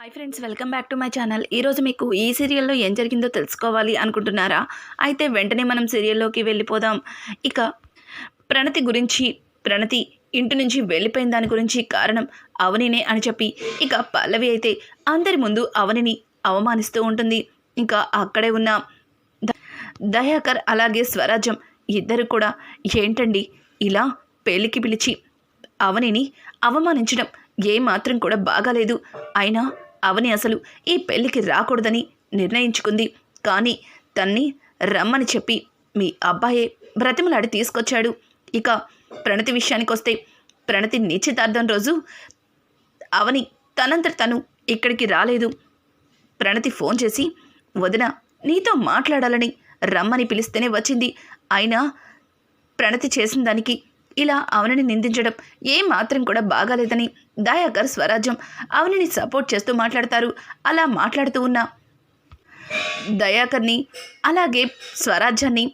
Hi friends welcome back to my channel ఈరోజు మీకు ఈ సీరియల్లో ఏం జరిగిందో తెలుసుకోవాలి అనుకుంటున్నారా? అయితే వెంటనే మనం సీరియల్లోకి వెళ్ళిపోదాం. ఇక ప్రణతి గురించి ప్రణతి ఇంటి నుంచి వెళ్ళిపోయిన దాని గురించి కారణం అవనినే అని చెప్పి ఇక పల్లవి అయితే అందరి ముందు అవనిని అవమానిస్తూ ఉంటుంది. ఇంకా అక్కడే ఉన్న ద- దయాకర్ అలాగే స్వరాజ్యం ఇద్దరు కూడా ఏంటండి ఇలా పెళ్ళికి పిలిచి అవనిని అవమానించడం ఏమాత్రం కూడా బాగాలేదు. అయినా అవని అసలు ఈ పెళ్ళికి రాకూడదని నిర్ణయించుకుంది. కానీ తన్ని రమ్మని చెప్పి మీ అబ్బాయే బ్రతిమలాడి తీసుకొచ్చాడు. ఇక ప్రణతి విషయానికి వస్తే ప్రణతి నిశ్చితార్థం రోజు అవని తనంతట తను ఇక్కడికి రాలేదు. ప్రణతి ఫోన్ చేసి వదిన నీతో మాట్లాడాలని రమ్మని పిలిస్తేనే వచ్చింది. అయినా ప్రణతి చేసిన దానికి ఇలా అవనిని నిందించడం ఏ మాత్రం కూడా బాగాలేదని దయాకర్ స్వరాజ్యం అవనిని సపోర్ట్ చేస్తూ మాట్లాడతారు. అలా మాట్లాడుతూ ఉన్న దయాకర్ని అలాగే స్వరాజ్యాన్ని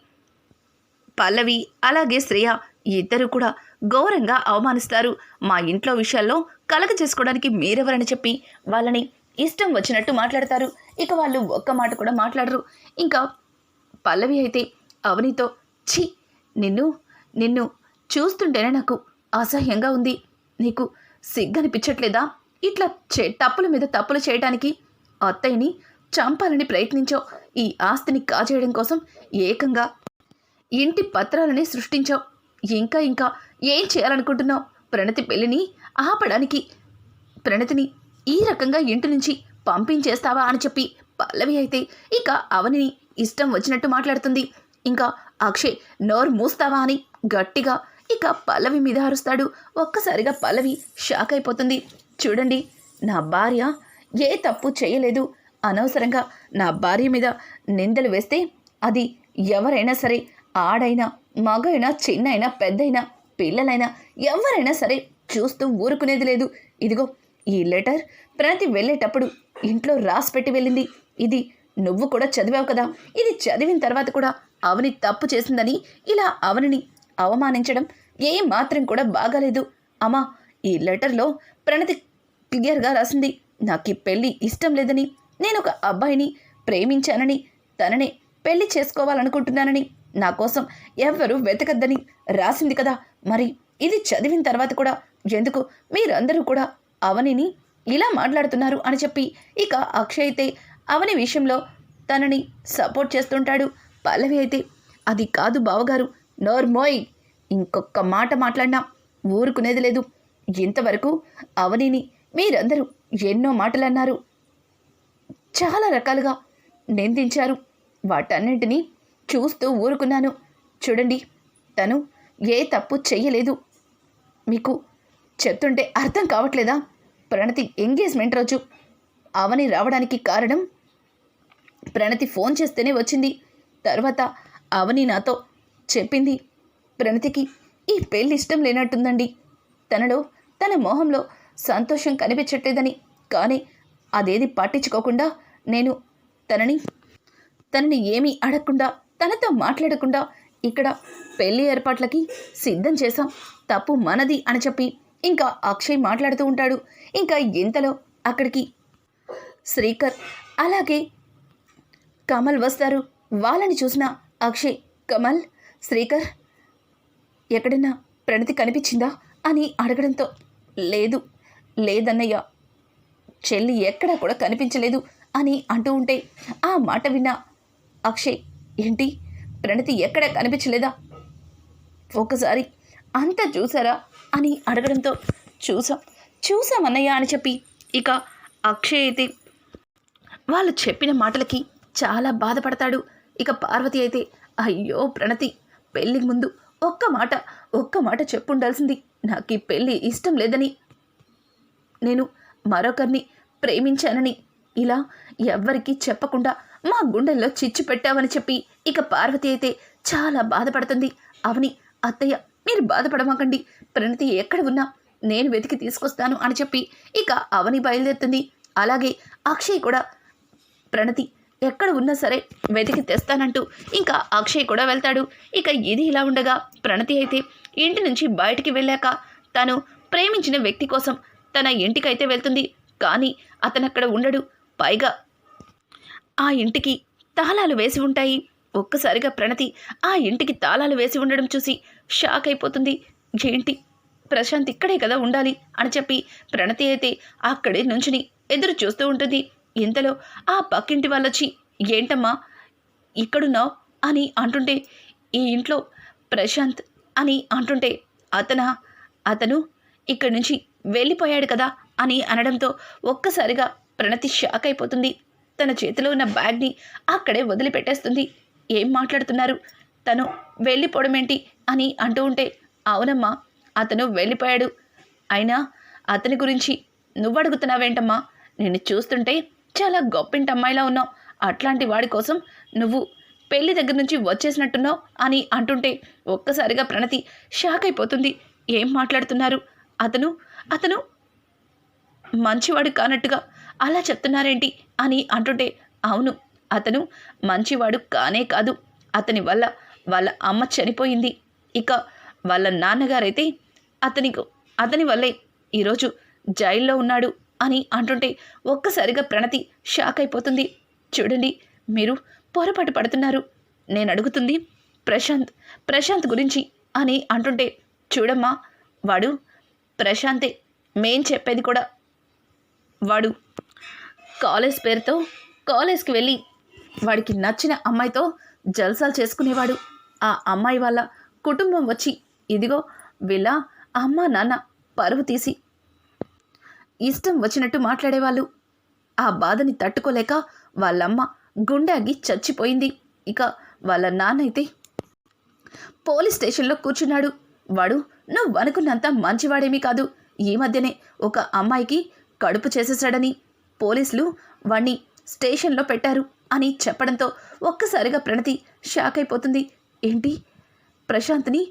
పల్లవి అలాగే శ్రేయ ఇద్దరు కూడా ఘోరంగా అవమానిస్తారు. మా ఇంట్లో విషయాల్లో కలగ చేసుకోవడానికి మీరెవరని చెప్పి వాళ్ళని ఇష్టం వచ్చినట్టు మాట్లాడతారు. ఇక వాళ్ళు ఒక్క మాట కూడా మాట్లాడరు. ఇంకా పల్లవి అయితే అవనితో ఛీ! నిన్ను నిన్ను చూస్తుంటేనే నాకు అసహ్యంగా ఉంది. నీకు సిగ్గనిపించట్లేదా? ఇట్లా చే తప్పుల మీద తప్పులు చేయడానికి అత్తయ్యని చంపాలని ప్రయత్నించావు. ఈ ఆస్తిని కాజేయడం కోసం ఏకంగా ఇంటి పత్రాలని సృష్టించావు. ఇంకా ఇంకా ఏం చేయాలనుకుంటున్నావు? ప్రణతి పెళ్ళిని ఆపడానికి ప్రణతిని ఈ రకంగా ఇంటి నుంచి పంపించేస్తావా అని చెప్పి పల్లవి అయితే ఇక అవనిని ఇష్టం వచ్చినట్టు మాట్లాడుతుంది. ఇంకా అక్షయ్ నోరు మూస్తావా అని గట్టిగా ఇక పల్లవి మీద అరుస్తాడు. ఒక్కసారిగా పల్లవి షాక్ అయిపోతుంది. చూడండి నా భార్య ఏ తప్పు చేయలేదు. అనవసరంగా నా భార్య మీద నిందలు వేస్తే అది ఎవరైనా సరే ఆడైనా మగైనా చిన్నైనా పెద్దయినా పిల్లలైనా ఎవరైనా సరే చూస్తూ ఊరుకునేది లేదు. ఇదిగో ఈ లెటర్ ప్రతి వెళ్ళేటప్పుడు ఇంట్లో రాసి పెట్టి వెళ్ళింది. ఇది నువ్వు కూడా చదివావు కదా. ఇది చదివిన తర్వాత కూడా అవని తప్పు చేసిందని ఇలా అవనిని అవమానించడం ఏ మాత్రం కూడా బాగాలేదు. అమ్మా ఈ లెటర్లో ప్రణతి క్లియర్గా రాసింది. నాకు ఈ పెళ్ళి ఇష్టం లేదని నేను ఒక అబ్బాయిని ప్రేమించానని తననే పెళ్ళి చేసుకోవాలనుకుంటున్నానని నా కోసం ఎవ్వరూ వెతకద్దని రాసింది కదా. మరి ఇది చదివిన తర్వాత కూడా ఎందుకు మీరందరూ కూడా అవనిని ఇలా మాట్లాడుతున్నారు అని చెప్పి ఇక అక్షయ్ అయితే అవని విషయంలో తనని సపోర్ట్ చేస్తుంటాడు. పల్లవి అయితే అది కాదు బావగారు నోర్మోయ్ ఇంకొక మాట మాట్లాడినా ఊరుకునేది లేదు. ఇంతవరకు అవనిని మీరందరూ ఎన్నో మాటలు అన్నారు చాలా రకాలుగా నిందించారు. వాటన్నింటినీ చూస్తూ ఊరుకున్నాను. చూడండి తను ఏ తప్పు చెయ్యలేదు. మీకు చెప్తుంటే అర్థం కావట్లేదా? ప్రణతి ఎంగేజ్మెంట్ రోజు. అవని రావడానికి కారణం ప్రణతి ఫోన్ చేస్తేనే వచ్చింది. తర్వాత అవని నాతో చెప్పింది. ప్రణతికి ఈ పెళ్ళి ఇష్టం లేనట్టుందండి. తనలో తన మొహంలో సంతోషం కనిపించట్లేదని. కానీ అదేది పట్టించుకోకుండా నేను తనని తనని ఏమీ అడగకుండా తనతో మాట్లాడకుండా ఇక్కడ పెళ్ళి ఏర్పాట్లకి సిద్ధం చేశాం. తప్పు మనది అని చెప్పి ఇంకా అక్షయ్ మాట్లాడుతూ ఉంటాడు. ఇంకా ఇంతలో అక్కడికి శ్రీకర్ అలాగే కమల్ వస్తారు. వాళ్ళని చూసిన అక్షయ్ కమల్ శ్రీకర్ ఎక్కడన్నా ప్రణతి కనిపించిందా అని అడగడంతో లేదు లేదన్నయ్య చెల్లి ఎక్కడా కూడా కనిపించలేదు అని అంటూ ఉంటే ఆ మాట విన్న అక్షయ్ ఏంటి ప్రణతి ఎక్కడ కనిపించలేదా? ఒకసారి అంతా చూసారా అని అడగడంతో చూసాం చూసాం అన్నయ్య అని చెప్పి ఇక అక్షయ్ అయితే వాళ్ళు చెప్పిన మాటలకి చాలా బాధపడతాడు. ఇక పార్వతి అయితే అయ్యో ప్రణతి పెళ్ళికి ముందు ఒక్క మాట ఒక్క మాట చెప్పుండాల్సింది. నాకు ఈ పెళ్ళి ఇష్టం లేదని. నేను మరొకరిని ప్రేమించానని ఇలా ఎవ్వరికీ చెప్పకుండా మా గుండెల్లో చిచ్చు పెట్టావని చెప్పి ఇక పార్వతి అయితే చాలా బాధపడుతుంది. అవని అత్తయ్య మీరు బాధపడమాకండి. ప్రణతి ఎక్కడ ఉన్నా నేను వెతికి తీసుకొస్తాను అని చెప్పి ఇక అవని బయలుదేరుతుంది. అలాగే అక్షయ్ కూడా ప్రణతి ఎక్కడ ఉన్నా సరే వెతికి తెస్తానంటూ ఇంకా అక్షయ్ కూడా వెళ్తాడు. ఇక ఇది ఇలా ఉండగా ప్రణతి అయితే ఇంటి నుంచి బయటికి వెళ్ళాక తను ప్రేమించిన వ్యక్తి కోసం తన ఇంటికైతే వెళ్తుంది. కానీ అతను అక్కడ ఉండడు. పైగా ఆ ఇంటికి తాళాలు వేసి ఉంటాయి. ఒక్కసారిగా ప్రణతి ఆ ఇంటికి తాళాలు వేసి ఉండడం చూసి షాక్ అయిపోతుంది. ఏంటి? ప్రశాంత్ ఇక్కడే కదా ఉండాలి అని చెప్పి ప్రణతి అయితే అక్కడే నుంచుని ఎదురు చూస్తూ ఉంటుంది. ఇంతలో ఆ పక్కింటి వాళ్ళొచ్చి ఏంటమ్మా ఇక్కడున్నావు? అని అంటుంటే ఈ ఇంట్లో ప్రశాంత్ అని అంటుంటే అతనా అతను ఇక్కడి నుంచి వెళ్ళిపోయాడు కదా అని అనడంతో ఒక్కసారిగా ప్రణతి షాక్ అయిపోతుంది. తన చేతిలో ఉన్న బ్యాగ్ని అక్కడే వదిలిపెట్టేస్తుంది. ఏం మాట్లాడుతున్నారు? తను వెళ్ళిపోవడం ఏంటి అని అంటూ ఉంటే అవునమ్మా అతను వెళ్ళిపోయాడు. అయినా అతని గురించి నువ్వు అడుగుతున్నావేంటమ్మా నేను చూస్తుంటే చాలా గొప్పింటి అమ్మాయిలా ఉన్నావు. అట్లాంటి వాడి కోసం నువ్వు పెళ్ళి దగ్గర నుంచి వచ్చేసినట్టున్నావు అని అంటుంటే ఒక్కసారిగా ప్రణతి షాక్ అయిపోతుంది. ఏం మాట్లాడుతున్నారు? అతను అతను మంచివాడు కానట్టుగా అలా చెప్తున్నారేంటి అని అంటుంటే అవును అతను మంచివాడు కానే కాదు. అతని వల్ల వాళ్ళ అమ్మ చనిపోయింది. ఇక వాళ్ళ నాన్నగారైతే అతనికి అతని వల్లే ఈరోజు జైల్లో ఉన్నాడు. అని అంటుంటే ఒక్కసారిగా ప్రణతి షాక్ అయిపోతుంది. చూడండి మీరు పొరపాటు పడుతున్నారు. నేను అడుగుతుంది ప్రశాంత్ ప్రశాంత్ గురించి అని అంటుంటే చూడమ్మా వాడు ప్రశాంతే మేం చెప్పేది కూడా వాడు కాలేజ్ పేరుతో కాలేజ్కి వెళ్ళి వాడికి నచ్చిన అమ్మాయితో జల్సాలు చేసుకునేవాడు. ఆ అమ్మాయి వాళ్ళ కుటుంబం వచ్చి ఇదిగో వీళ్ళ అమ్మ నాన్న పరువు తీసి ఇష్టం వచ్చినట్టు మాట్లాడేవాళ్ళు. ఆ బాధని తట్టుకోలేక వాళ్ళమ్మ గుండె అగ్గి చచ్చిపోయింది. ఇక వాళ్ళ నాన్న అయితే పోలీస్ స్టేషన్లో కూర్చున్నాడు. వాడు నువ్వు అనుకున్నంత మంచివాడేమీ కాదు. ఈ మధ్యనే ఒక అమ్మాయికి కడుపు చేసేసాడని పోలీసులు వాణ్ణి స్టేషన్లో పెట్టారు అని చెప్పడంతో ఒక్కసారిగా ప్రణతి షాక్ అయిపోతుంది. ఏంటి? ప్రశాంత్ని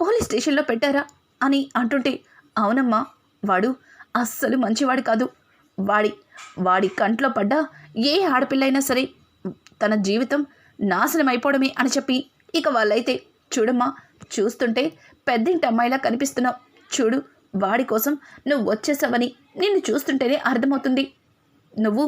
పోలీస్ స్టేషన్లో పెట్టారా అని అంటుంటే అవునమ్మా వాడు అస్సలు మంచివాడు కాదు. వాడి వాడి కంట్లో పడ్డ ఏ ఆడపిల్లైనా సరే తన జీవితం నాశనం అయిపోవడమే అని చెప్పి ఇక వాళ్ళైతే చూడమ్మా చూస్తుంటే పెద్దింటి అమ్మాయిలా కనిపిస్తున్నావు చూడు వాడి కోసం నువ్వు వచ్చేసావని నిన్ను చూస్తుంటేనే అర్థమవుతుంది. నువ్వు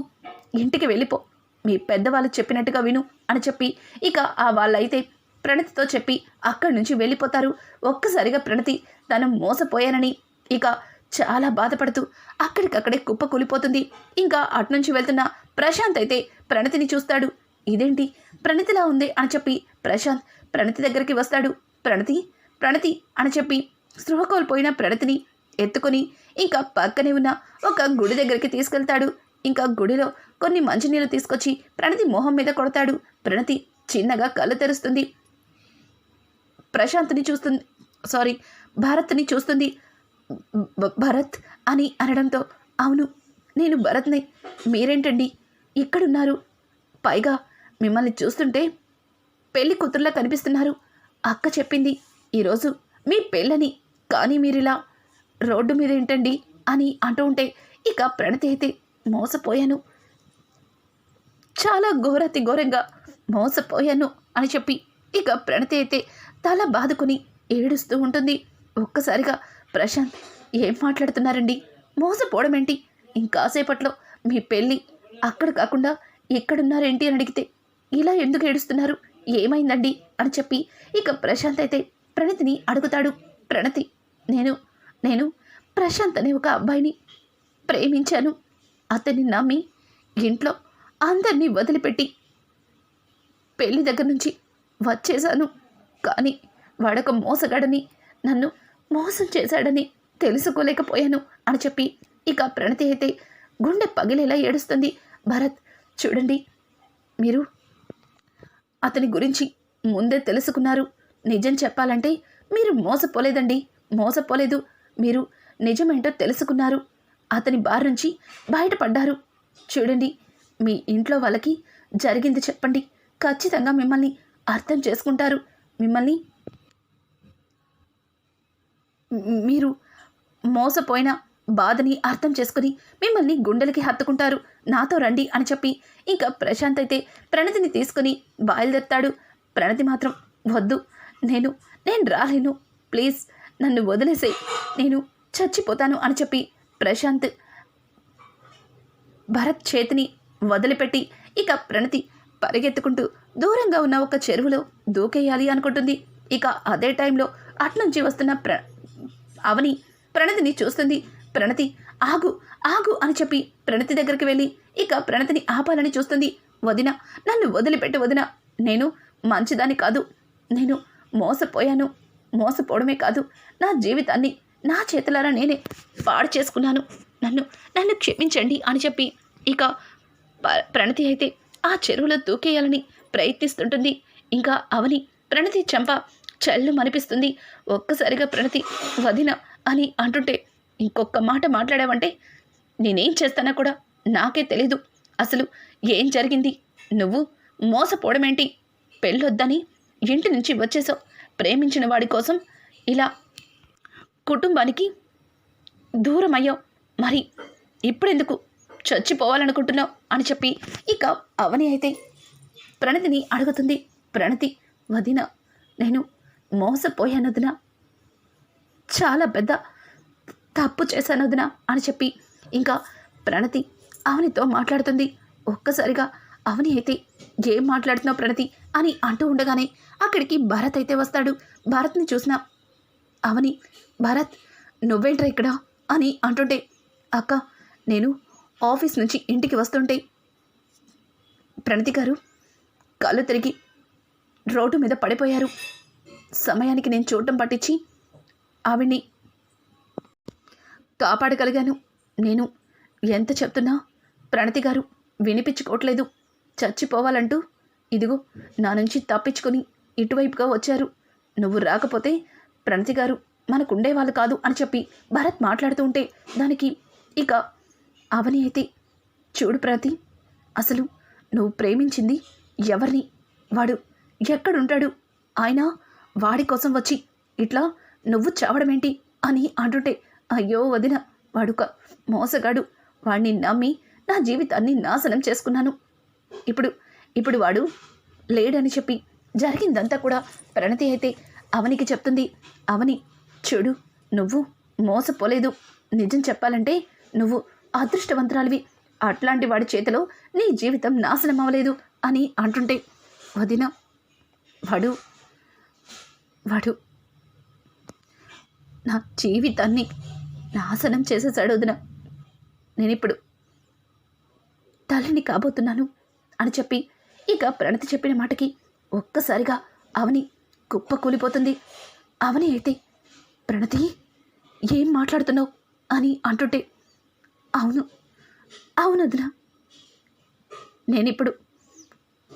ఇంటికి వెళ్ళిపో మీ పెద్దవాళ్ళు చెప్పినట్టుగా విను అని చెప్పి ఇక ఆ వాళ్ళైతే ప్రణతితో చెప్పి అక్కడి నుంచి వెళ్ళిపోతారు. ఒక్కసారిగా ప్రణతి తను మోసపోయానని ఇక చాలా బాధపడుతూ అక్కడికక్కడే కుప్ప కూలిపోతుంది. ఇంకా అటునుంచి వెళ్తున్న ప్రశాంత్ అయితే ప్రణతిని చూస్తాడు. ఇదేంటి? ప్రణతిలా ఉంది అని చెప్పి ప్రశాంత్ ప్రణతి దగ్గరికి వస్తాడు. ప్రణతి? ప్రణతి అని చెప్పి స్పృహ కోల్పోయిన ప్రణతిని ఎత్తుకొని ఇంకా పక్కనే ఉన్న ఒక గుడి దగ్గరికి తీసుకెళ్తాడు. ఇంకా గుడిలో కొన్ని మంచినీళ్ళు తీసుకొచ్చి ప్రణతి మొహం మీద కొడతాడు. ప్రణతి చిన్నగా కళ్ళు తెరుస్తుంది. ప్రశాంత్ని చూస్తుంది. సారీ భారత్ని చూస్తుంది. భరత్ అని అనడంతో అవును నేను భరత్ని. మీరేంటండి? ఇక్కడున్నారు. పైగా మిమ్మల్ని చూస్తుంటే పెళ్ళి కూతురులా కనిపిస్తున్నారు. అక్క చెప్పింది ఈరోజు మీ పెళ్ళని కానీ మీరిలా రోడ్డు మీద ఏంటండి? అని అంటూ ఉంటే ఇక ప్రణతి అయితే మోసపోయాను. చాలా ఘోరతి ఘోరంగా మోసపోయాను అని చెప్పి ఇక ప్రణతి అయితే తల బాదుకుని ఏడుస్తూ ఉంటుంది. ఒక్కసారిగా ప్రశాంత్ ఏం మాట్లాడుతున్నారండి? మోసపోవడం ఏంటి ఇంకాసేపట్లో మీ పెళ్ళి అక్కడ కాకుండా ఎక్కడున్నారేంటి అని అడిగితే ఇలా ఎందుకు ఏడుస్తున్నారు? ఏమైందండి? అని చెప్పి ఇక ప్రశాంత్ అయితే ప్రణతిని అడుగుతాడు. ప్రణతి నేను నేను ప్రశాంత్ అనే ఒక అబ్బాయిని ప్రేమించాను. అతన్ని నమ్మి ఇంట్లో అందరినీ వదిలిపెట్టి పెళ్ళి దగ్గర నుంచి వచ్చేశాను. కానీ వాడొక మోసగాడని నన్ను మోసం చేశాడని తెలుసుకోలేకపోయాను అని చెప్పి ఇక ప్రణతి అయితే గుండె పగిలేలా ఏడుస్తుంది. భరత్ చూడండి మీరు అతని గురించి ముందే తెలుసుకున్నారు. నిజం చెప్పాలంటే మీరు మోసపోలేదండి. మోసపోలేదు. మీరు నిజమేంటో తెలుసుకున్నారు. అతని బారి నుంచి బయటపడ్డారు. చూడండి మీ ఇంట్లో వాళ్ళకి జరిగింది చెప్పండి. ఖచ్చితంగా మిమ్మల్ని అర్థం చేసుకుంటారు. మిమ్మల్ని మీరు మోసపోయిన బాధని అర్థం చేసుకుని మిమ్మల్ని గుండెలకి హత్తుకుంటారు. నాతో రండి అని చెప్పి ఇంకా ప్రశాంత్ అయితే ప్రణతిని తీసుకుని బయలుదేరుతాడు. ప్రణతి మాత్రం వద్దు నేను నేను రాలేను. ప్లీజ్ నన్ను వదిలేసే నేను చచ్చిపోతాను అని చెప్పి ప్రశాంత్ భరత్ చేతిని వదిలిపెట్టి ఇక ప్రణతి పరిగెత్తుకుంటూ దూరంగా ఉన్న ఒక చెరువులో దూకేయాలి అనుకుంటుంది. ఇక అదే టైంలో అట్నుంచి వస్తున్న ప్ర అవని ప్రణతిని చూస్తుంది. ప్రణతి ఆగు ఆగు అని చెప్పి ప్రణతి దగ్గరికి వెళ్ళి ఇక ప్రణతిని ఆపాలని చూస్తుంది. వదిన నన్ను వదిలిపెట్టి వదిన. నేను మంచిదాన్ని కాదు. నేను మోసపోయాను. మోసపోవడమే కాదు. నా జీవితాన్ని నా చేతులారా నేనే పాడు చేసుకున్నాను. నన్ను నన్ను క్షమించండి అని చెప్పి ఇక ప్రణతి అయితే ఆ చెరువులో దూకేయాలని ప్రయత్నిస్తుంటుంది. ఇంకా అవని ప్రణతి చంప చల్లు మనిపిస్తుంది ఒక్కసారిగా ప్రణతి వదిన అని అంటుంటే ఇంకొక మాట మాట్లాడావంటే నేనేం చేస్తానో కూడా నాకే తెలీదు. అసలు ఏం జరిగింది? నువ్వు మోసపోవడమేంటి? పెళ్ళొద్దని ఇంటి నుంచి వచ్చేసావు. ప్రేమించిన వాడి కోసం ఇలా కుటుంబానికి దూరం అయ్యావు మరి ఇప్పుడెందుకు చచ్చిపోవాలనుకుంటున్నావు అని చెప్పి ఇక అవని అయితే ప్రణతిని అడుగుతుంది. ప్రణతి వదిన నేను మోసపోయాను వదిన. చాలా పెద్ద తప్పు చేశాను వదిన అని చెప్పి ఇంకా ప్రణతి అవనితో మాట్లాడుతుంది. ఒక్కసారిగా అవని అయితే ఏం మాట్లాడుతున్నావు ప్రణతి అని అంటూ ఉండగానే అక్కడికి భరత్ అయితే వస్తాడు. భరత్ని చూసిన అవని భరత్ నువ్వేంట్రా ఇక్కడ? అని అంటుంటే అక్క నేను ఆఫీస్ నుంచి ఇంటికి వస్తుంటే ప్రణతి గారు కళ్ళు తిరిగి రోడ్డు మీద పడిపోయారు. సమయానికి నేను చూడటం పట్టించి ఆవిడ్ని కాపాడగలిగాను. నేను ఎంత చెప్తున్నా ప్రణతి గారు వినిపించుకోవట్లేదు. చచ్చిపోవాలంటూ ఇదిగో నా నుంచి తప్పించుకొని ఇటువైపుగా వచ్చారు. నువ్వు రాకపోతే ప్రణతి గారు మనకుండేవాళ్ళు కాదు అని చెప్పి భరత్ మాట్లాడుతూ ఉంటే దానికి ఇక అవని అయితే చూడు ప్రణతి అసలు నువ్వు ప్రేమించింది ఎవరిని? వాడు ఎక్కడుంటాడు? ఆయన వాడి కోసం వచ్చి ఇట్లా నువ్వు చావడమేంటి అని అంటుంటే అయ్యో వదిన వాడుక మోసగాడు. వాడిని నమ్మి నా జీవితాన్ని నాశనం చేసుకున్నాను. ఇప్పుడు ఇప్పుడు వాడు లేడని చెప్పి జరిగిందంతా కూడా ప్రణతి అయితే అవనికి చెప్తుంది. అవని చూడు నువ్వు మోసపోలేదు. నిజం చెప్పాలంటే నువ్వు అదృష్టవంతురాలివి. అట్లాంటి వాడి చేతిలో నీ జీవితం నాశనం అవ్వలేదు అని అంటుంటే వదిన వాడు వాడు నా జీవితాన్ని నాశనం చేసేసాడు వదిన. నేనిప్పుడు తల్లిని కాబోతున్నాను అని చెప్పి ఇక ప్రణతి చెప్పిన మాటకి ఒక్కసారిగా అవని కుప్ప కూలిపోతుంది. అవని అయితే ప్రణతి ఏం మాట్లాడుతున్నావు అని అంటుంటే అవును అవును వదిన. నేనిప్పుడు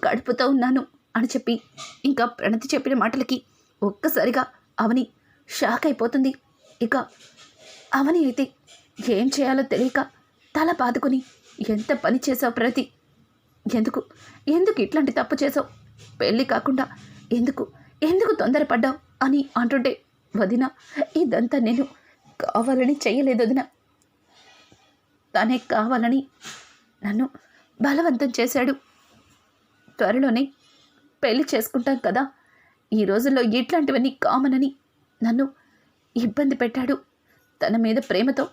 కడుపుతో ఉన్నాను అని చెప్పి ఇంకా ప్రణతి చెప్పిన మాటలకి ఒక్కసారిగా అవని షాక్ అయిపోతుంది. ఇక అవని అయితే ఏం చేయాలో తెలియక తల బాదుకొని ఎంత పని చేసావు ప్రతి ఎందుకు? ఎందుకు ఇట్లాంటి తప్పు చేసావు? పెళ్ళి కాకుండా ఎందుకు? ఎందుకు తొందరపడ్డావు? అని అంటుంటే వదిన ఇదంతా నేను కావాలని చేయలేదు వదిన. తనే కావాలని నన్ను బలవంతం చేశాడు. త్వరలోనే పెళ్ళి చేసుకుంటాం కదా? ఈ రోజుల్లో ఇట్లాంటివన్నీ కామన్ అని నన్ను ఇబ్బంది పెట్టాడు. తన మీద ప్రేమతో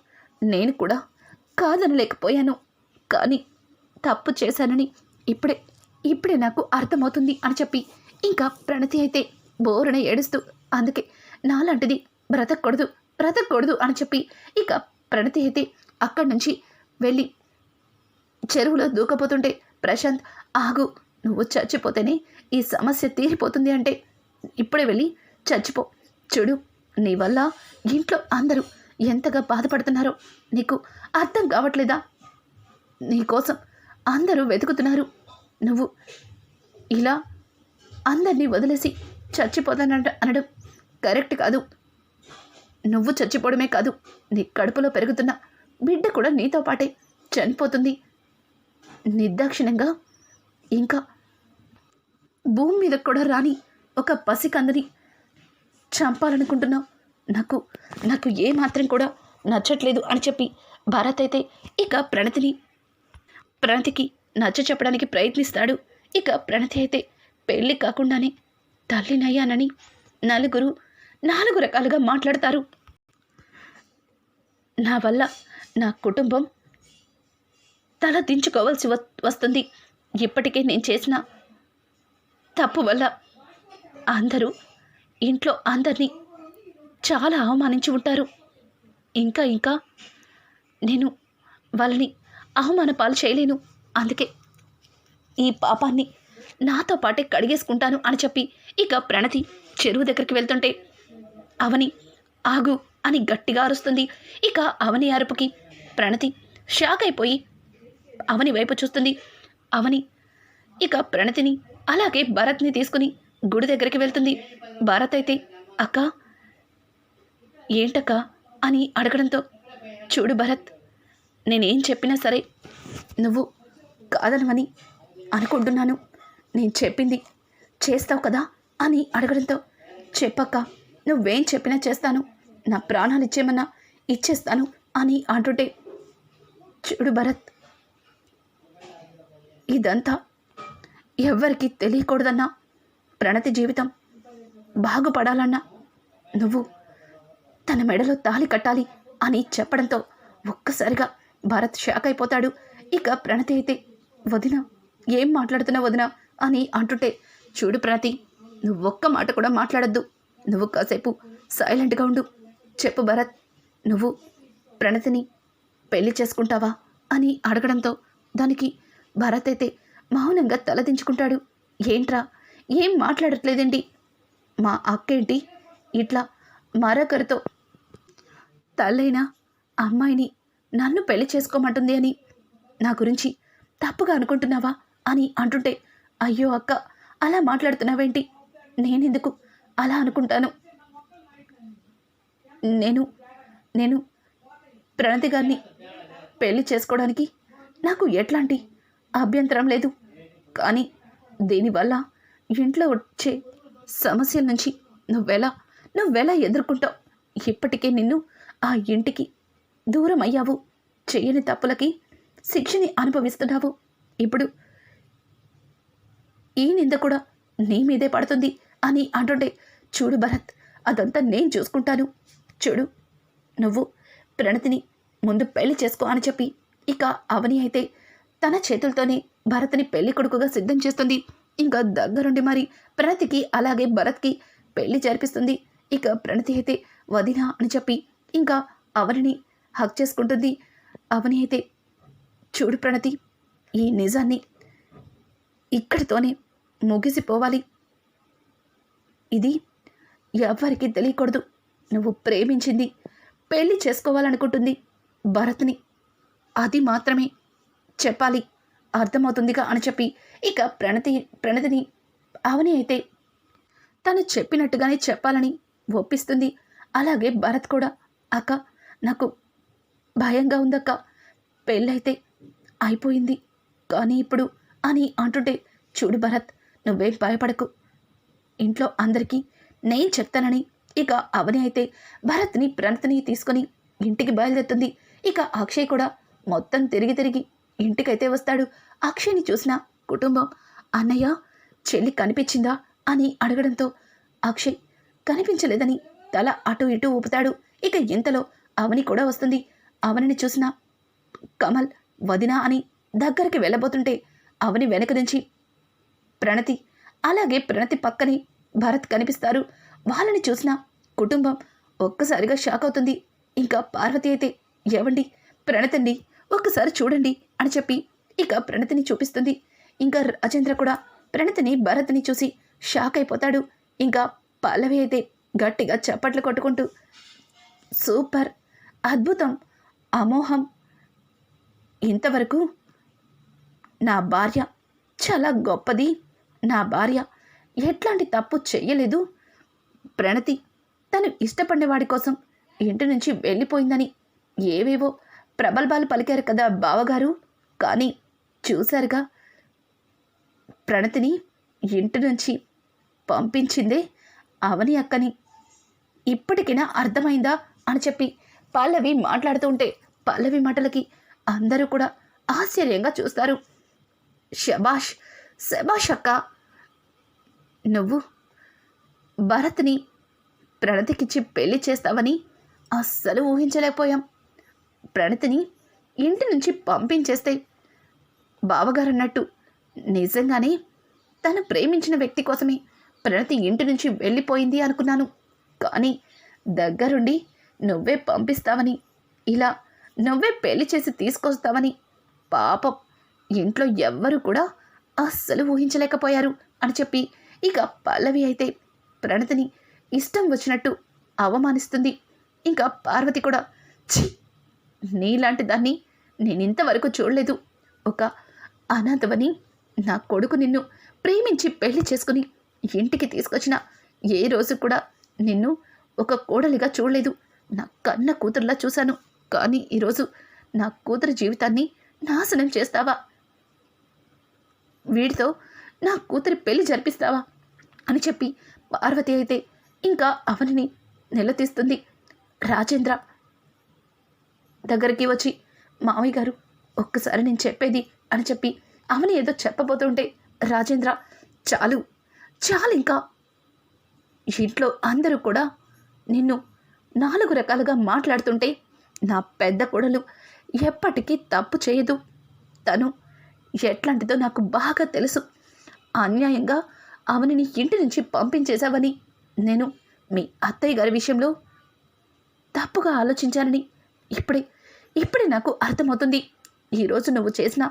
నేను కూడా కాదనలేకపోయాను. కానీ తప్పు చేశానని ఇప్పుడే ఇప్పుడే నాకు అర్థమవుతుంది అని చెప్పి ఇంకా ప్రణతి అయితే బోరున ఏడుస్తూ అందుకే నాలాంటిది బ్రతకూడదు బ్రతకూడదు అని చెప్పి ఇక ప్రణతి అయితే అక్కడి నుంచి వెళ్ళి చెరువులో దూకపోతుంటే ప్రశాంత్ ఆగు నువ్వు చచ్చిపోతేనే ఈ సమస్య తీరిపోతుంది అంటే ఇప్పుడే వెళ్ళి చచ్చిపో. చూడు నీ వల్ల ఇంట్లో అందరూ ఎంతగా బాధపడుతున్నారో నీకు అర్థం కావట్లేదా? నీకోసం అందరూ వెతుకుతున్నారు. నువ్వు ఇలా అందరినీ వదిలేసి చచ్చిపోతానంట అనడం కరెక్ట్ కాదు. నువ్వు చచ్చిపోవడమే కాదు నీ కడుపులో పెరుగుతున్న బిడ్డ కూడా నీతో పాటే చనిపోతుంది. నిర్దాక్షిణ్యంగా ఇంకా భూమి మీద కూడా రాని ఒక పసికందని చంపాలనుకుంటున్నావు. నాకు నాకు ఏ మాత్రం కూడా నచ్చట్లేదు అని చెప్పి భారత్ అయితే ఇక ప్రణతిని ప్రణతికి నచ్చ చెప్పడానికి ప్రయత్నిస్తాడు. ఇక ప్రణతి అయితే పెళ్ళి కాకుండానే తల్లినయ్యానని నలుగురు నాలుగు రకాలుగా మాట్లాడతారు. నా వల్ల నా కుటుంబం తల దించుకోవాల్సి వస్తుంది. ఇప్పటికే నేను చేసిన తప్పు వల్ల అందరూ ఇంట్లో అందరినీ చాలా అవమానించి ఉంటారు. ఇంకా ఇంకా నేను వాళ్ళని అవమాన పాలు చేయలేను. అందుకే ఈ పాపాన్ని నాతో పాటే కడిగేసుకుంటాను అని చెప్పి ఇక ప్రణతి చెరువు దగ్గరికి వెళ్తుంటే అవని ఆగు అని గట్టిగా అరుస్తుంది. ఇక అవని అరుపుకి ప్రణతి షాక్ అయిపోయి అవని వైపు చూస్తుంది. అవని ఇక ప్రణతిని అలాగే భరత్ని తీసుకుని గుడి దగ్గరికి వెళ్తుంది. భారత్ అయితే అక్క ఏంటక్క? అని అడగడంతో చూడు భరత్ నేనేం చెప్పినా సరే నువ్వు కాదనమని అనుకుంటున్నాను. నేను చెప్పింది చేస్తావు కదా? అని అడగడంతో చెప్పక్క నువ్వేం చెప్పినా చేస్తాను. నా ప్రాణాలు ఇచ్చేమన్నా ఇచ్చేస్తాను అని అంటుంటే చూడు భరత్ ఇదంతా ఎవ్వరికీ తెలియకూడదన్నా. ప్రణతి జీవితం. బాగుపడాలన్నా నువ్వు తన మెడలో తాళి కట్టాలి అని చెప్పడంతో ఒక్కసారిగా భరత్ షాక్ అయిపోతాడు. ఇక ప్రణతి అయితే వదిన ఏం మాట్లాడుతున్నావు వదిన? అని అంటుంటే చూడు ప్రణతి నువ్వు ఒక్క మాట కూడా మాట్లాడద్దు. నువ్వు కాసేపు సైలెంట్గా ఉండు. చెప్పు భరత్ నువ్వు ప్రణతిని పెళ్ళి చేసుకుంటావా? అని అడగడంతో దానికి భరత్ అయితే మౌనంగా తలదించుకుంటాడు. ఏంట్రా ఏం మాట్లాడట్లేదండి మా అక్కేంటి? ఇట్లా మరొకరితో తల్లైన అమ్మాయిని నన్ను పెళ్ళి చేసుకోమంటుంది అని నా గురించి తప్పుగా అనుకుంటున్నావా అని అంటుంటే అయ్యో అక్క అలా మాట్లాడుతున్నావేంటి? నేనెందుకు అలా అనుకుంటాను? నేను నేను ప్రణతి గారిని పెళ్ళి చేసుకోవడానికి నాకు ఎట్లాంటి అభ్యంతరం లేదు. కానీ దీనివల్ల ఇంట్లో వచ్చే సమస్యల నుంచి నువ్వెలా నువ్వెలా ఎదుర్కొంటావు? ఇప్పటికే నిన్ను ఆ ఇంటికి దూరం అయ్యావు చేయని తప్పులకి శిక్షని అనుభవిస్తున్నావు. ఇప్పుడు ఈ నింద కూడా నీ మీదే పడుతుంది అని అంటుండే చూడు భరత్ అదంతా నేను చూసుకుంటాను. చూడు నువ్వు ప్రణతిని ముందు పెళ్ళి చేసుకో అని చెప్పి ఇక అవని అయితే తన చేతులతోనే భరత్ని పెళ్ళి కొడుకుగా సిద్ధం చేస్తుంది. ఇంకా దగ్గరుండి మరి ప్రణతికి అలాగే భరత్కి పెళ్ళి జరిపిస్తుంది. ఇక ప్రణతి అయితే వదిన అని చెప్పి ఇంకా అవనిని హక్ చేసుకుంటుంది. అవని అయితే చూడు ప్రణతి ఈ నిజాన్ని ఇక్కడితోనే ముగిసిపోవాలి. ఇది ఎవ్వరికీ తెలియకూడదు. నువ్వు ప్రేమించింది పెళ్ళి చేసుకోవాలనుకుంటుంది భరత్ని. అది మాత్రమే చెప్పాలి. అర్థమవుతుందిగా అని చెప్పి ఇక ప్రణతి ప్రణతిని అవని అయితే తను చెప్పినట్టుగానే చెప్పాలని ఒప్పిస్తుంది. అలాగే భరత్ కూడా అక్క నాకు భయంగా ఉందక్క. పెళ్ళైతే అయిపోయింది. కానీ ఇప్పుడు అని అంటుంటే చూడు భరత్ నువ్వేం భయపడకు. ఇంట్లో అందరికీ నేను చెప్తానని. ఇక అవని అయితే భరత్ని ప్రణతిని తీసుకొని ఇంటికి బయలుదేరుతుంది. ఇక అక్షయ్ కూడా మొత్తం తిరిగి తిరిగి ఇంటికైతే వస్తాడు. అక్షయ్ని చూసిన కుటుంబం అన్నయ్య చెల్లి కనిపించిందా? అని అడగడంతో అక్షయ్ కనిపించలేదని తల అటు ఇటు ఊపుతాడు. ఇక ఇంతలో అవని కూడా వస్తుంది. అవనిని చూసిన కమల్ వదినా అని దగ్గరికి వెళ్ళబోతుంటే అవని వెనక నుంచి ప్రణతి అలాగే ప్రణతి పక్కనే భరత్ కనిపిస్తారు. వాళ్ళని చూసిన కుటుంబం ఒక్కసారిగా షాక్ అవుతుంది. ఇంకా పార్వతి అయితే ఏవండి? ప్రణతండి ఒక్కసారి చూడండి. అని చెప్పి ఇక ప్రణతిని చూపిస్తుంది. ఇంకా రాజేంద్ర కూడా ప్రణతిని భరత్ని చూసి షాక్ అయిపోతాడు. ఇంకా పల్లవి అయితే గట్టిగా చప్పట్లు కొట్టుకుంటూ సూపర్ అద్భుతం అమోహం. ఇంతవరకు నా భార్య చాలా గొప్పది. నా భార్య ఎట్లాంటి తప్పు చెయ్యలేదు. ప్రణతి తను ఇష్టపడిన వాడి కోసం ఇంటి నుంచి వెళ్ళిపోయిందని ఏవేవో ప్రబల్బాలు పలికారు కదా బావగారు. కానీ చూశారుగా. ప్రణతిని ఇంటి నుంచి పంపించిందే అవని అక్కని. ఇప్పటికైనా అర్థమైందా అని చెప్పి పల్లవి మాట్లాడుతూ ఉంటే పల్లవి మాటలకి అందరూ కూడా ఆశ్చర్యంగా చూస్తారు. శబాష్ శబాష్ అక్క నువ్వు భరత్ని ప్రణతికిచ్చి పెళ్ళి చేస్తావని అస్సలు ఊహించలేకపోయాం. ప్రణతిని ఇంటి నుంచి పంపించేస్తే బావగారు అన్నట్టు నిజంగానే తను ప్రేమించిన వ్యక్తి కోసమే ప్రణతి ఇంటి నుంచి వెళ్ళిపోయింది అనుకున్నాను. కానీ దగ్గరుండి నువ్వే పంపిస్తావని ఇలా నువ్వే పెళ్ళి చేసి తీసుకొస్తావని పాపం ఇంట్లో ఎవ్వరూ కూడా అస్సలు ఊహించలేకపోయారు అని చెప్పి ఇక పల్లవి అయితే ప్రణతిని ఇష్టం వచ్చినట్టు అవమానిస్తుంది. ఇంకా పార్వతి కూడా ఛీ! నీలాంటి దాన్ని నేను ఇంతవరకు చూడలేదు. ఒక అనాథవని నా కొడుకు నిన్ను ప్రేమించి పెళ్ళి చేసుకుని ఇంటికి తీసుకొచ్చిన ఏ రోజు కూడా నిన్ను ఒక కోడలిగా చూడలేదు. నా కన్న కూతురులా చూశాను. కానీ ఈరోజు నా కూతురు జీవితాన్ని నాశనం చేస్తావా? వీడితో నా కూతురి పెళ్ళి జరిపిస్తావా? అని చెప్పి పార్వతి అయితే ఇంకా అవనిని నిలదీస్తుంది. రాజేంద్ర దగ్గరికి వచ్చి మామయ్య గారు ఒక్కసారి నేను చెప్పేది అని చెప్పి అవని ఏదో చెప్పబోతుంటే రాజేంద్ర చాలు చాలు ఇంకా. ఇంట్లో అందరూ కూడా నిన్ను నాలుగు రకాలుగా మాట్లాడుతుంటే నా పెద్ద కొడలు ఎప్పటికీ తప్పు చేయదు. తను ఎట్లాంటిదో నాకు బాగా తెలుసు. అన్యాయంగా అవనిని ఇంటి నుంచి పంపించేశావని నేను మీ అత్తయ్య గారి విషయంలో తప్పుగా ఆలోచించానని ఇప్పుడే ఇప్పుడే నాకు అర్థమవుతుంది. ఈరోజు నువ్వు చేసిన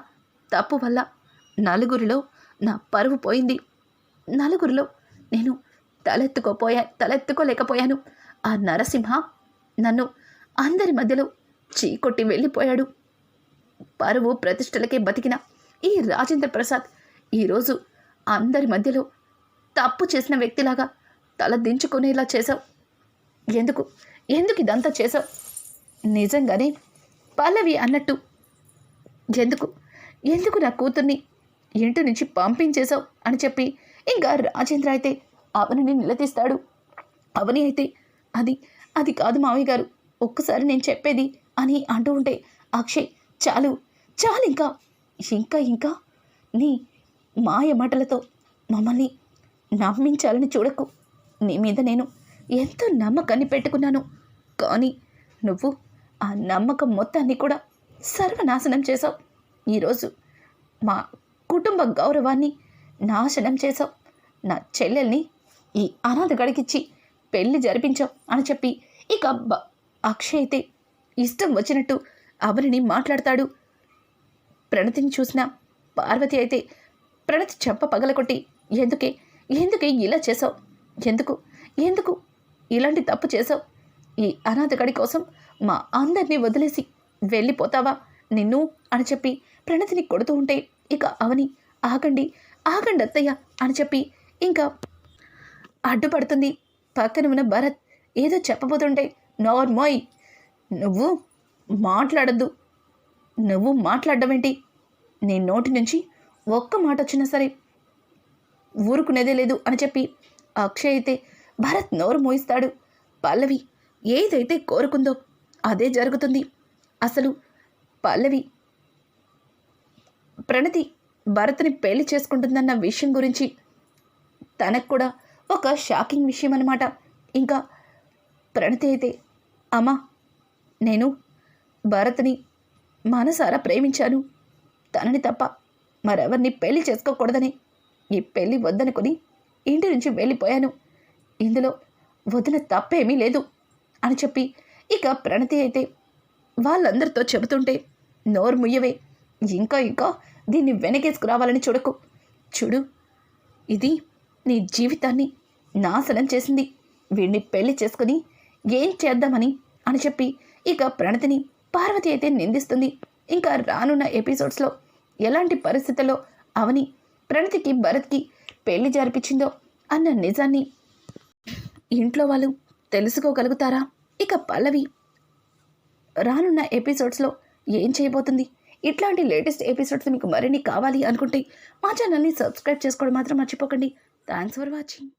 తప్పు వల్ల నలుగురిలో నా పరువు పోయింది. నలుగురిలో నేను తలెత్తుకోపోయా తలెత్తుకోలేకపోయాను. ఆ నరసింహ నన్ను అందరి మధ్యలో చీకొట్టి వెళ్ళిపోయాడు. పరువు ప్రతిష్టలకే బతికిన ఈ రాజేంద్ర ప్రసాద్ ఈరోజు అందరి మధ్యలో తప్పు చేసిన వ్యక్తిలాగా తల దించుకునేలా చేశావు. ఎందుకు? ఎందుకు ఇదంతా చేశావు? నిజంగానే పల్లవి అన్నట్టు. ఎందుకు? ఎందుకు నా కూతుర్ని ఇంటి నుంచి పంపించేశావు? అని చెప్పి ఇంకా రాజేంద్ర అయితే అవనిని నిలదీస్తాడు. అవని అయితే అది అది కాదు మావయ్య గారు. ఒక్కసారి నేను చెప్పేది అని అంటూ ఉంటే అక్షయ్ చాలు చాలు ఇంకా ఇంకా ఇంకా. నీ మాయ మాటలతో మమ్మల్ని నమ్మించాలని చూడకు. నీ మీద నేను ఎంతో నమ్మకాన్ని పెట్టుకున్నాను. కానీ నువ్వు ఆ నమ్మకం మొత్తాన్ని కూడా సర్వనాశనం చేశావు. ఈరోజు మా కుటుంబ గౌరవాన్ని నాశనం చేశావు. నా చెల్లెల్ని ఈ అనాథ గడికిచ్చి పెళ్ళి జరిపించావు అని చెప్పి ఇక అక్షయ్ అయితే ఇష్టం వచ్చినట్టు అవనిని మాట్లాడతాడు. ప్రణతిని చూసిన పార్వతి అయితే ప్రణతి చెంప పగలకొట్టి ఎందుకే ఎందుకే ఇలా చేసావు ఎందుకు ఎందుకు ఇలాంటి తప్పు చేసావు ఈ అనాథ గడి కోసం మా అందరినీ వదిలేసి వెళ్ళిపోతావా? నిన్ను అని చెప్పి ప్రణతిని కొడుతూ ఉంటే ఇక అవని ఆగండి ఆగండి అత్తయ్య అని చెప్పి ఇంకా అడ్డుపడుతుంది. పక్కన ఉన్న భరత్ ఏదో చెప్పబోతుంటే నార్మోయ్ నువ్వు మాట్లాడద్దు. నువ్వు మాట్లాడడం ఏంటి నీ నోటి నుంచి ఒక్క మాట వచ్చినా సరే ఊరుకునేదే లేదు అని చెప్పి అక్షయ్ అయితే భరత్ నోరు మోయిస్తాడు. పల్లవి ఏదైతే కోరుకుందో అదే జరుగుతుంది. అసలు పల్లవి ప్రణతి భరత్ని పెళ్ళి చేసుకుంటుందన్న విషయం గురించి తనకు కూడా ఒక షాకింగ్ విషయం అనమాట ఇంకా ప్రణతి అయితే అమ్మా నేను భరత్ని మనసారా ప్రేమించాను. తనని తప్ప మరెవరిని పెళ్ళి చేసుకోకూడదని ఈ పెళ్ళి వద్దనుకొని ఇంటి నుంచి వెళ్ళిపోయాను. ఇందులో వదిన తప్పేమీ లేదు అని చెప్పి ఇక ప్రణతి అయితే వాళ్ళందరితో చెబుతుంటే నోరు ముయ్యవే. ఇంకా ఇంకా దీన్ని వెనకేసుకురావాలని చూడకు. చూడు ఇది నీ జీవితాన్ని నాశనం చేసింది. వీడిని పెళ్ళి చేసుకుని ఏం చేద్దామని అని చెప్పి ఇక ప్రణతిని పార్వతి అయితే నిందిస్తుంది. ఇంకా రానున్న ఎపిసోడ్స్లో ఎలాంటి పరిస్థితుల్లో అవని ప్రణతికి భరత్కి పెళ్ళి జరిపించిందో అన్న నిజాన్ని ఇంట్లో వాళ్ళు తెలుసుకోగలుగుతారా? ఇక పల్లవి రానున్న ఎపిసోడ్స్లో ఏం చేయబోతుంది? ఇట్లాంటి లేటెస్ట్ ఎపిసోడ్స్ మీకు మరిన్ని కావాలి అనుకుంటే మా ఛానల్ని సబ్స్క్రైబ్ చేసుకోవడం మాత్రం మర్చిపోకండి. Thanks for watching.